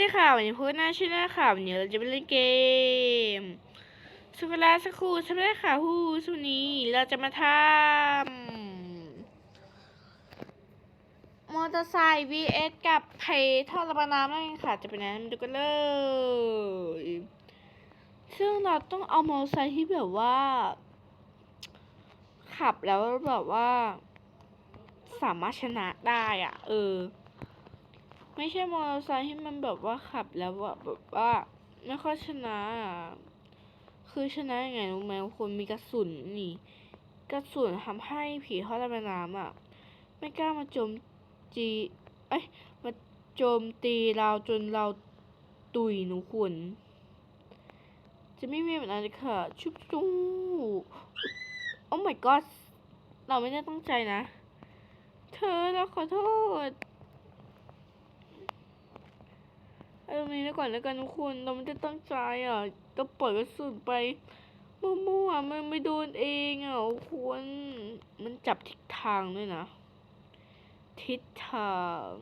ดีค่ะวันนี้พูดหน้าชื่อหน้าค่ะวันนี้เราจะไปเล่นเกมสุกลาสักครู่ใช่ไหมค่ะฮู้สุนี้เราจะมาทำมอเตอร์ไซค์ vs กับเพท่อระบายน้ำนั่นเองค่ะ จะเป็นยังไงมาดูกันเลย ซึ่งเราต้องเอามอเตอร์ไซค์ที่แบบว่า ขับแล้วแบบว่า สามารถชนะได้อะ เออ ไม่ใช่มอเตอร์ไซค์ที่มันแบบว่าขับแล้วอะแบบว่าไม่ค่อยชนะคือชนะยังไงรู้ไหมคนมีกระสุนนี่ กระสุนทำให้ผีทอระบายน้ำอะ ไม่กล้ามาโจมจีเอ้ยมาโจมตีเราจนเราตุยหนูขุนจะไม่มีแบบนั้นเลยค่ะ ชุบจูโอ้ my god เราไม่ได้ตั้งใจนะ เธอเราขอโทษ เอา ตรงนี้แล้วก่อนแล้วกันทุกคนเราไม่ได้ตั้งใจอะต้องปล่อยกระสุนไปมั่วๆมันไม่โดนเองอะควรมันจับทิศทางด้วยนะ ทิศทาง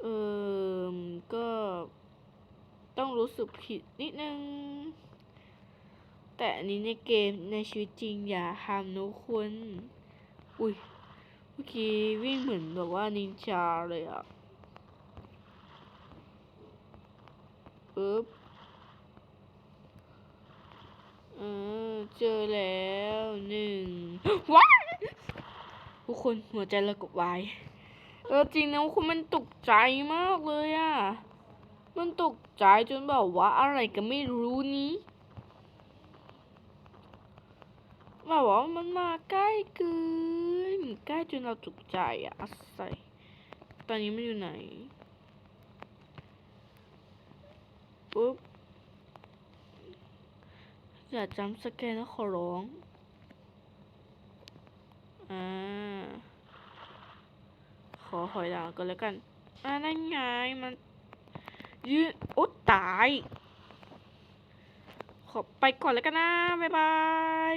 เออก็ต้องรู้สึกผิดนิดนึง แต่อันนี้ในเกมในชีวิตจริงอย่าทำนะคุณ อุ้ย มื่อกี้วิ่งเหมือนแบบว่านินจาเลยอะอึ๊บเออเจอแล้วหนึ่งว้าทุกคนหัวใจระกบวายเออจริงนะคุณมันตกใจมากเลยอะ มันตกใจจนแบบว่าอะไรก็ไม่รู้นี้แบบว่ามันมาใกล้เกิน ใกล้จนเราตกใจอะอาศัยตอนนี้มันอยู่ไหนปุ๊บอย่าจำสแกนนะขอร้อง อ่า ขอหอยหลังก่อนแล้วกัน อ่านั่นไงมัน ยืนโอ๊ยตาย ขอไปก่อนแล้วกันนะ บ๊ายบาย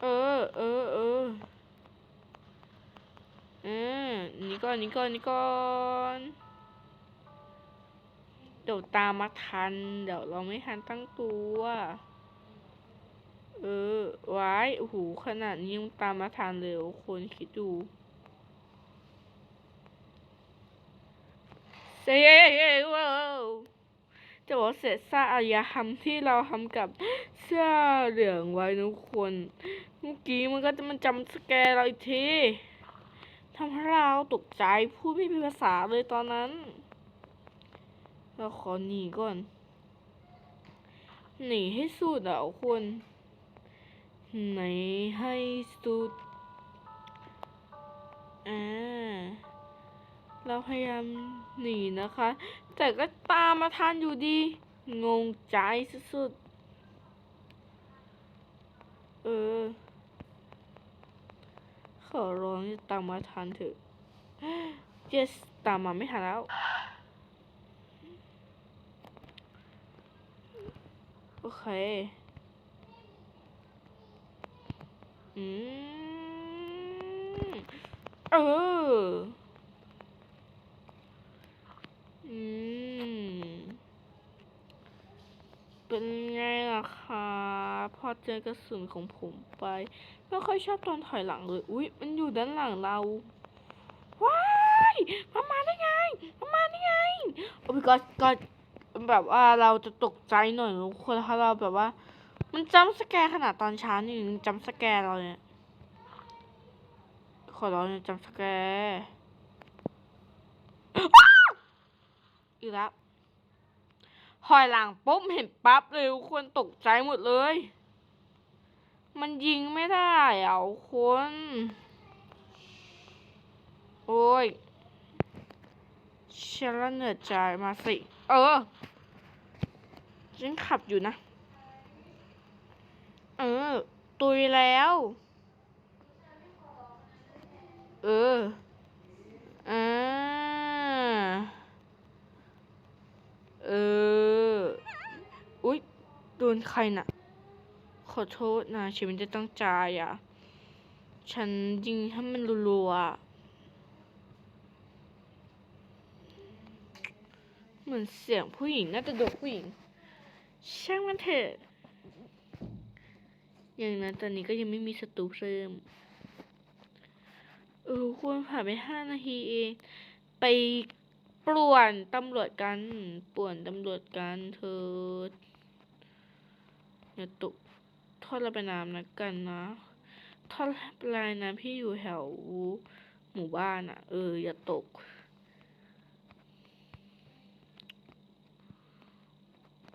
เออ เออ เออเออนี่ก่อนนี่ก่อนนี่ก่อนเดี๋ยวตามมาทัน เดี๋ยวเราไม่ทันตั้งตัว เออไว้โอ้โหขนาดนี้ยังตามมาทันเลยคนคิดดูเซ่ว้าวจะบอกเศษซากอารยธรรมที่เราทำกับเสื้อเหลืองไว้ทุกคนเมื่อกี้มันก็จะมันจำสแกนเราอีกทีทำให้เราตกใจพูดไม่เป็นภาษาเลยตอนนั้นเราขอหนีก่อน หนีให้สุดอะคุณหนให้สุดอ่าเราพยายามหนีนะคะ แต่ก็ตามมาทันอยู่ดี งงใจสุดๆ เออ ขอร้องอย่าตามมาทันเถอะ เจสตามมาไม่ทันแล้ว โอเค อืม เออม เป็นไงล่ะคะพอเจอกระสุนของผมไป ไม่ค่อยชอบตอนถอยหลังเลย อุ๊ย มันอยู่ด้านหลังเราว้ายมันมาได้ไงมันมาได้ไง โอ้ยก็ก็แบบว่าเราจะตกใจหน่อยทุกคนถ้าเราแบบว่า มันจำสแกร์ขนาดตอนเช้านี่มันจำสแกร์เราเนี่ยขอร้องอย่าจำสแกร์อีกแล้ว หอยหลังปุ๊บเห็นปั๊บเลยทุคนตกใจหมดเลย มันยิงไม่ได้เอาคน โอ้ยฉันละเหนื่อยใจมาสิ เออ ฉันขับอยู่นะ เออ ตุยแล้ว เออ นใครน่ะ ขอโทษนะฉันไม่ได้ตั้งใจอะ ฉันยิงให้มันรัวๆอะเหมือนเสียงผู้หญิงน่าจะโดนผู้หญิง ช่างมันเถอะ อย่างนั้นตอนนี้ก็ยังไม่มีศัตรูเพิ่มเออควรผ่านไปห้านาทีเอง ไปป่วนตำรวจกันป่วนตำรวจกันเธอ อย่าตกท่อระบายน้ำนะกันนะท่อระบายน้ำพี่อยู่แถวหมู่บ้านอะ เออ อย่าตก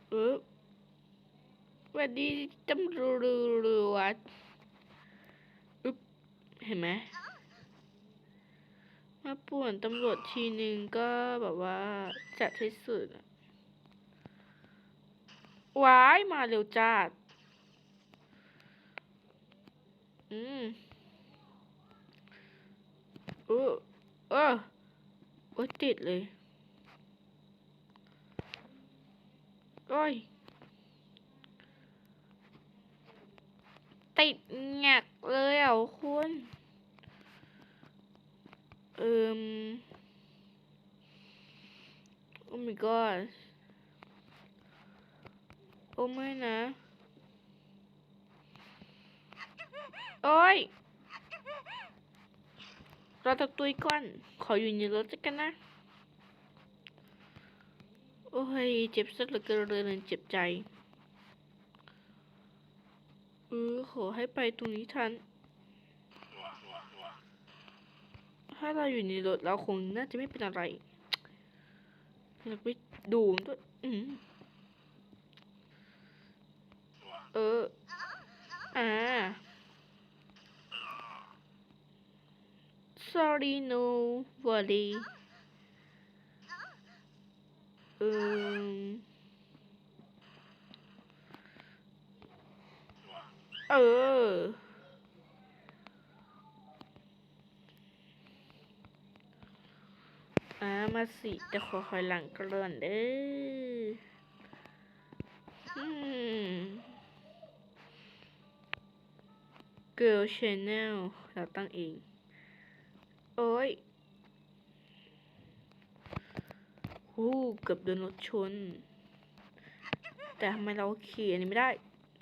เออสวัสดีตำรวจอึ๊บเห็นไหมมาป่วนตำรวจทีนึงก็แบบว่าจัดให้สุดอะ ว้ายมาเร็วจัดอืมเออเออโอ้ติดเลยโอ้ยติดแงกเลยอะคุณเอิม oh my god โอ้ไม่นะ โอ้ย เราตะตุยก่อน ขออยู่ในรถสักกันนะ โอ้ย เจ็บสักเหลือเกินเลยเจ็บใจเออขอให้ไปตรงนี้ทัน ถ้าเราอยู่ในรถเราคงน่าจะไม่เป็นอะไรอยากไปดูด้วย อืม เออ อ่า sorry no worry เออเออ อ่า มาสิจะขอคอยหลังก่อนเด้อ อืม Girl Channel เราตั้งเอง โอ้ยฮู้เกือบโดนรถชน แต่ทำไมเราขี่อันนี้ไม่ได้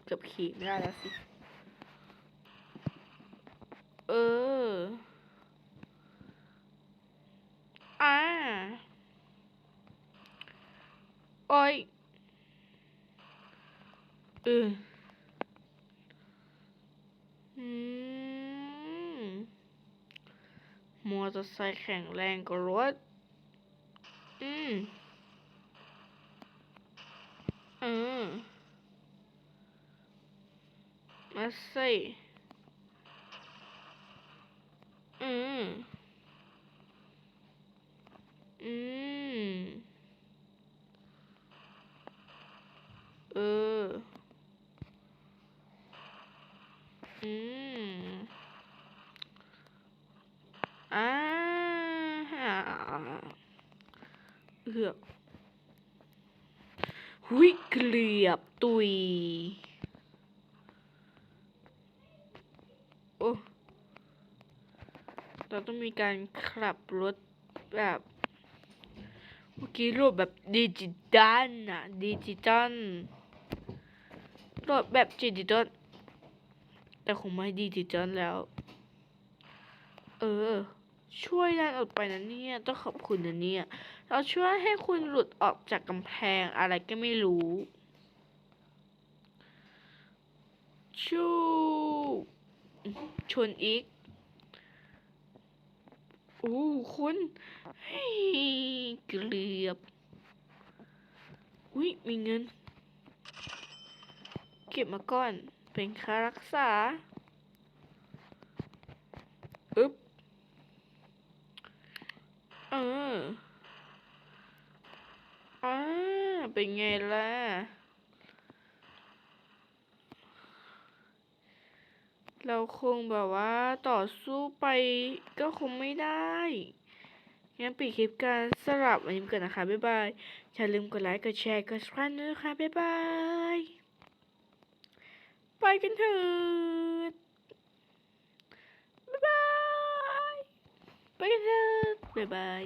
เกือบขี่ไม่ได้แล้วสิ เออ อ่า โอ้ย เอออืม มอเตอร์ไซค์แข็งแรงกว่ารถอืมเออมาสิอืมอืมเอออืม อ่าฮะเอือกหุยเกลียบตุย โอ้ เราต้องมีการขับรถแบบเมื่อกี้รูปแบบดิจิตอลน่ะดิจิตอลรูปแบบดิจิตอลแต่คงไม่ดิจิตอลแล้ว เออ ช่วยดันออกไปนะเนี่ยต้องขอบคุณนะเนี่ย เราช่วยให้คุณหลุดออกจากกำแพงอะไรก็ไม่รู้ชูชนอีกโอ้คุณเฮ้ยเกือบอุ้ยมีเงิน เก็บมาก่อน เป็นค่ารักษา อึ๊บ เออเป็นไงล่ะ เราคงแบบว่าต่อสู้ไปก็คงไม่ได้งั้นปิดคลิปการสลับวันนี้ก่อนนะคะ บ๊ายบาย อย่าลืมกดไลค์ กดแชร์ กด subscribe ด้วยนะคะ บ๊ายบาย ไปกันเถิดบ๊ายบาย